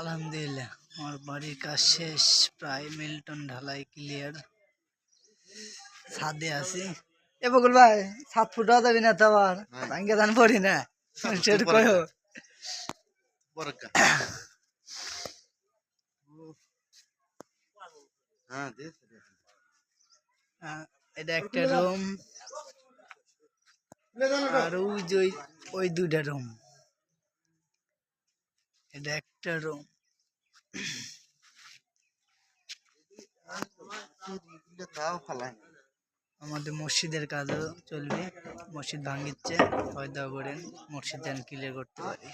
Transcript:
আলহামদুলিল্লাহ আমার বাড়ির কাজ শেষ প্রায় মিল্টন ঢালাই ক্লিয়ার ছাদে আছি। এ বকুল ভাই সাত ফুট যাবি না তো আবার? হ্যাঁ। ভাঙ্গে ধান পড়ি না? সেটা কয়ো? বরকা। হ্যাঁ আহ, এটা একটা রুম। আর ওই যে ওই- ওই দুইটা রুম। এটা একটা রুম আমাদের মসজিদের কাজও চলবে। মসজিদ ভাঙিচ্ছে, হয়তো করেন মসজিদ যেন ক্লিয়ার করতে পারি।